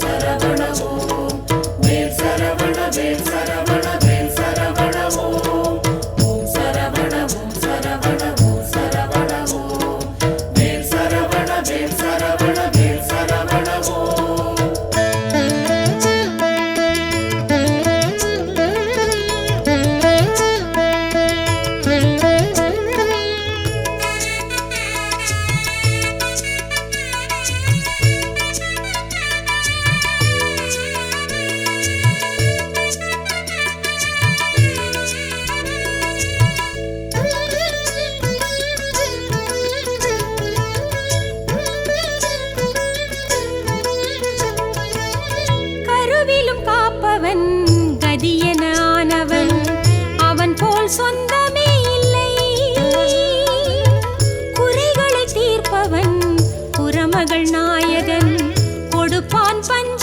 சரவண ஓம் சொந்தமே இல்லை. குறைகளை தீர்ப்பவன் புறமகள் நாயகன். கொடுப்பான் பஞ்ச